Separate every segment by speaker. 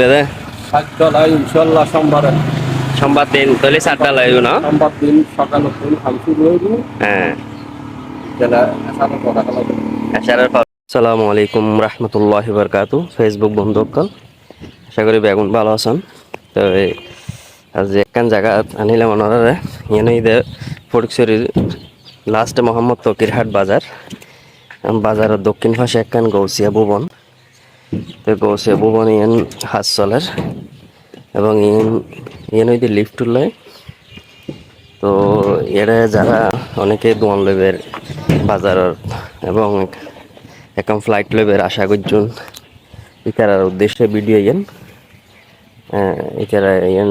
Speaker 1: দাদা?
Speaker 2: সাতটায় ইনশাল্লাহ সোমবারে।
Speaker 1: সোমবার দিন তাহলে চারটা লাগবে না?
Speaker 2: সোমবার দিন সকালে খামসি রইল।
Speaker 1: হ্যাঁ। আসসালামু আলাইকুম রহমতুল্লাহ বরকাতু ফেসবুক বন্ধুসকল আশা করি বেগুন ভালো আছেন। তো আজ একখান জায়গা আনিলাম ওনারা এনে দে ফটিকছড়ির লাস্ট মোহাম্মদ তকিরহাট বাজার। বাজারের দক্ষিণ পাশে একখান গৌসিয়া ভুবন। তো গৌসিয়া ভুবন ইয়েন হাত চলের এবং ইয়েন ইয়েন ওই লিফট উঠলে তো এরা যারা অনেকে দোয়ান লেবের বাজারের এবং এখন ফ্লাইট লেবের আশা করছেন ইকারার উদ্দেশ্যে ভিডিও ইয়েন। ইকারা ইয়েন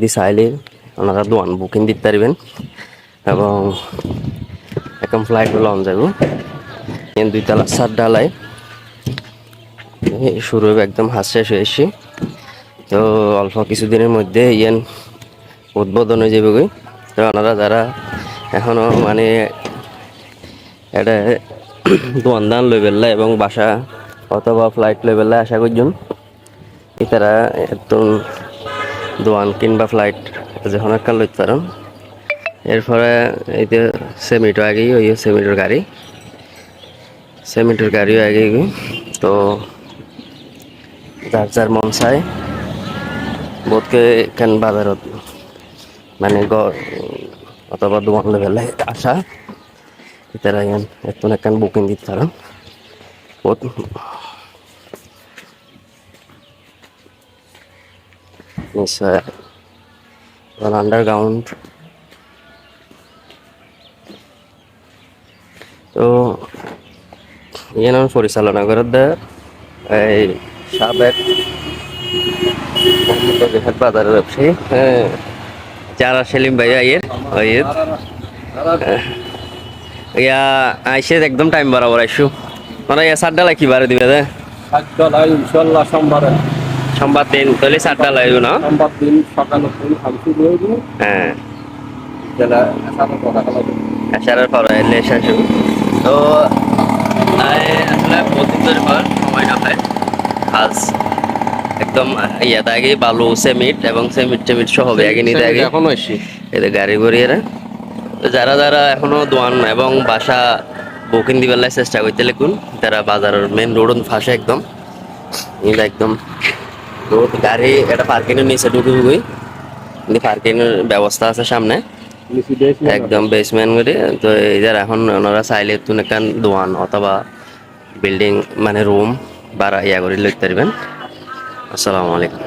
Speaker 1: দি চাইলে ওনারা দোয়ান বুকিং দিতে পারবেন। এবং এখন ফ্লাইট লন যাব। ইয়েন দুইতলা সাত ডালায় শুরু একদম হাত শেষ হয়েছি তো অল্প কিছুদিনের মধ্যে ইয়েন উদ্বোধন হয়ে যাবে গই। তো ওনারা যারা এখনও মানে এটা দোয়ান লেভেল্লা এবং বাসা অথবা ফ্লাইট লেভেল্লা আশা করছেন তারা একদম দোয়ান কিংবা ফ্লাইট যখন একটা লইতে পারেন। এরপরে এই যে সেমিটো আগেই ওই সেমিটোর গাড়ি। সেমিটোর গাড়িও আগেই তো যার যার মন চায়। বোধকে কেন বাজারত মানে গ- অথবা দোকান লেভেলে আসা তারা ইয়ান একটু একখান বুকিং দিতে পারেন বহুত নিশ্চয়। আন্ডারগ্রাউন্ড তো ইয়ান পরিচালনা করে দেয় এই সাবেক বাজারের ব্যবসায়ী। হ্যাঁ যারা সেলিম ভাই আইয়ের আইয়ের ইয়া আইসে একদম টাইম বরাবর আইসু। মানে ইয়া সাতটা লাগ কি বারে দিবে
Speaker 2: ইনশাল্লাহ সোমবারে।
Speaker 1: সোমবার দিন তাহলে সাতটা লাগবে না?
Speaker 2: সোমবার দিন সকালে
Speaker 1: হ্যাঁ। আসার পর এলে শেষ তো আই আসলে ধরে পর আজ একদম ইয়াতে আগে বালু সেমিট এবং সেমিট টেমিট সহ হবে আগে নিতে আগে
Speaker 2: এখন আসছি
Speaker 1: এদের গাড়ি তো যারা যারা এখনও দোয়ান এবং বাসা বুকিং দিবার চেষ্টা করতে লিখুন তারা বাজারের মেন রোড ফাঁসে একদম। এটা একদম রোড গাড়ি এটা পার্কিং এর নিচে ঢুকে ঢুকুই কিন্তু পার্কিং এর ব্যবস্থা আছে সামনে। একদম বেসমেন্ট করে তো এই যারা এখন ওনারা চাইলে তুন একখান দোয়ান অথবা বিল্ডিং মানে রুম বাড়া ইয়া করে লিখতে পারবেন। আসসালামু আলাইকুম।